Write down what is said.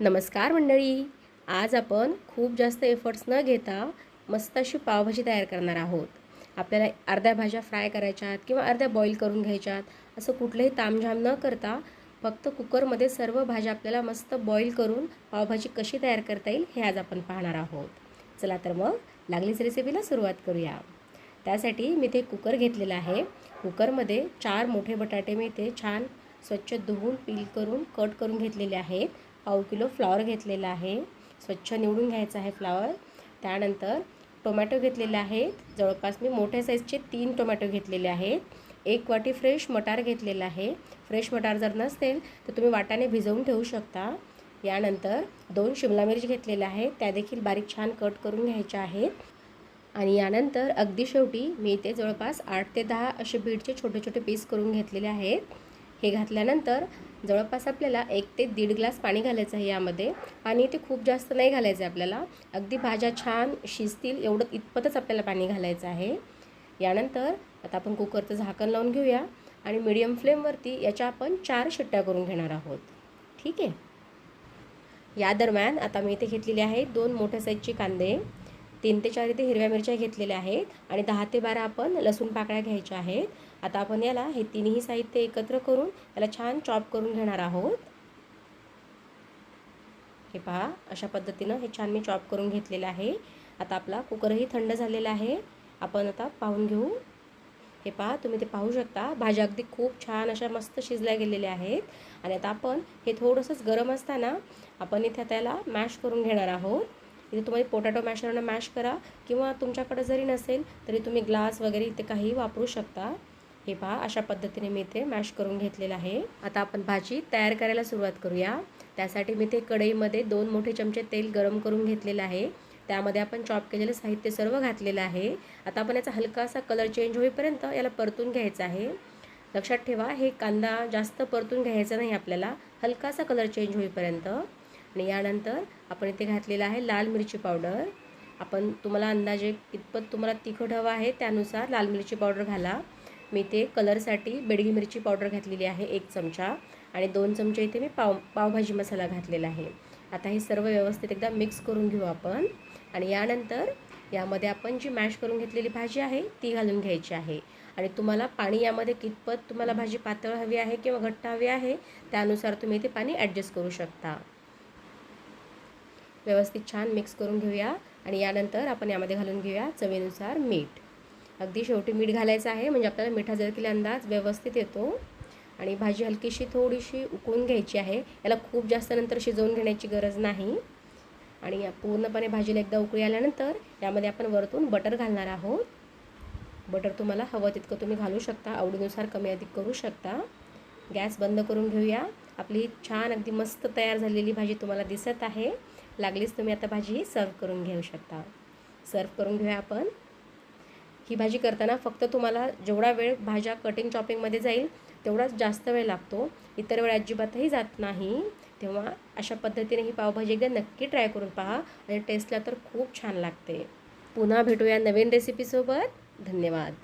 नमस्कार मंडळी. आज आपण खूप जास्त एफर्ट्स न घेता मस्त अशी पावभाजी तयार करणार आहोत. आपल्याला अर्ध्या भाज्या फ्राय करायच्यात किंवा अर्ध्या बॉईल करून घ्यायच्यात असं कुठलंही तामझाम न करता फक्त कुकरमध्ये सर्व भाज्या आपल्याला मस्त बॉईल करून पावभाजी कशी तयार करता येईल हे आज आपण पाहणार आहोत. चला तर मग लागलीच रेसिपीला सुरुवात करूया. त्यासाठी मी ते कुकर घेतलेलं आहे. कुकरमध्ये चार मोठे बटाटे मी ते छान स्वच्छ धुवून पील करून कट करून घेतलेले आहेत. पाव किलो फ्लॉवर घेतलेला आहे. स्वच्छ निवडून घ्यायचं आहे फ्लॉवर. त्यानंतर टोमॅटो घेतलेले आहेत. जवळपास मी मोठ्या साईजचे तीन टोमॅटो घेतलेले आहेत. एक वाटी फ्रेश मटार घेतलेला आहे. फ्रेश मटार जर नसेल तर तुम्ही वाटाने भिजवून ठेवू शकता. यानंतर दोन शिमला मिरची घेतलेल्या आहेत. त्या देखील बारीक छान कट करून घ्यायच्या आहेत. आणि यानंतर अगदी शेवटी मी इथे जवळपास आठ ते दहा असे बीटचे छोटे छोटे पीस करून घेतलेले आहेत. हे घातल्यानंतर जवळपास आपल्याला एक ते दीड ग्लास पाणी घालायचं आहे यामध्ये. पाणी ते खूप जास्त नाही घालायचं आहे आपल्याला. अगदी भाज्या छान शिजतील एवढं इतपतच आपल्याला पाणी घालायचं आहे. यानंतर आता आपण कुकरचं झाकण लावून घेऊया आणि मीडियम फ्लेमवरती याच्या आपण चार शिट्ट्या करून घेणार आहोत. ठीक आहे? या दरम्यान आता मी इथे घेतलेले आहे दोन मोठ्या साईजचे कांदे. तीन ते चार इथे हिरव्या मिरच्या घेतलेल्या आहेत आणि दहा ते बारा आपण लसूण पाकळ्या घ्यायच्या आहेत. आता आपण याला हे तिन्ही साहित्य एकत्र करून याला छान चॉप करून घेणार आहोत. हे पहा अशा पद्धतीनं हे छान मी चॉप करून घेतलेलं आहे. आता आपला कुकरही थंड झालेला आहे. आपण आता पाहून घेऊ. हे पहा तुम्ही ते पाहू शकता भाज्या अगदी खूप छान अशा मस्त शिजल्या गेलेल्या आहेत. आणि आता आपण हे थोडंसंच गरम असताना आपण इथे त्याला मॅश करून घेणार आहोत. इथे तुम्हाला पोटॅटो मॅशरनं मॅश करा. किंवा तुमच्याकडे जरी नसेल तरी तुम्ही ग्लास वगैरे इथे काही वापरू शकता. हे पहा अशा पद्धतीने मी इथे मॅश करून घेतलेलं आहे. आता आपण भाजी तयार करायला सुरुवात करूया. त्यासाठी मी ते कढईमध्ये दोन मोठे चमचे तेल गरम करून घेतलेलं आहे. त्यामध्ये आपण चॉप केलेलं साहित्य सर्व घातलेलं आहे. आता आपण याचा हलकासा कलर चेंज होईपर्यंत याला परतून घ्यायचा आहे. लक्षात ठेवा हे कांदा जास्त परतून घ्यायचा नाही आपल्याला. हलकासा कलर चेंज होईपर्यंत. आणि यानंतर आपण इथे घातलेलं आहे लाल मिरची पावडर. आपण तुम्हाला अंदाजे कितपत तुम्हाला तिखट हवं आहे त्यानुसार लाल मिरची पावडर घाला. मी ते कलरसाठी बेडगी मिरची पावडर घातलेली आहे एक चमचा आणि दोन चमचे इथे मी पाव पावभाजी मसाला घातलेला आहे. आता हे सर्व व्यवस्थित एकदा मिक्स करून घेऊ आपण. आणि यानंतर यामध्ये आपण जी मॅश करून घेतलेली भाजी आहे ती घालून घ्यायची आहे. आणि तुम्हाला पाणी यामध्ये कितपत तुम्हाला भाजी पातळ हवी आहे किंवा घट्ट हवी आहे त्यानुसार तुम्ही ते पाणी ॲडजस्ट करू शकता. व्यवस्थित छान मिक्स करून घेऊया आणि यानंतर आपण यामध्ये घालून घेऊया चवीनुसार मीठ. अगदी शेवटी मीठ घालायचं आहे म्हणजे आपल्याला मिठा जर अंदाज व्यवस्थित येतो. आणि भाजी हलकीशी थोडीशी उकळून घ्यायची आहे. याला खूप जास्त नंतर शिजवून घेण्याची गरज नाही. आणि पूर्णपणे भाजीला एकदा उकळी आल्यानंतर यामध्ये आपण वरतून बटर घालणार आहोत. बटर तुम्हाला हवं तितकं तुम्ही घालू शकता आवडीनुसार कमी अधिक करू शकता. गॅस बंद करून घेऊया. आपली छान अगदी मस्त तयार झालेली भाजी तुम्हाला दिसत आहे. लागलीच तुम्ही आता भाजी ही सर्व करून घेऊ शकता. सर्व करून घेऊया आपण. ही भाजी करताना फक्त तुम्हाला जेवढा वेळ भाज्या कटिंग चॉपिंगमध्ये जाईल तेवढाच जास्त वेळ लागतो. इतर वेळ अजिबातही जात नाही. तेव्हा अशा पद्धतीने ही पावभाजी एकदा नक्की ट्राय करून पहा आणि टेस्टला तर खूप छान लागते. पुन्हा भेटूया नवीन रेसिपीसोबत धन्यवाद.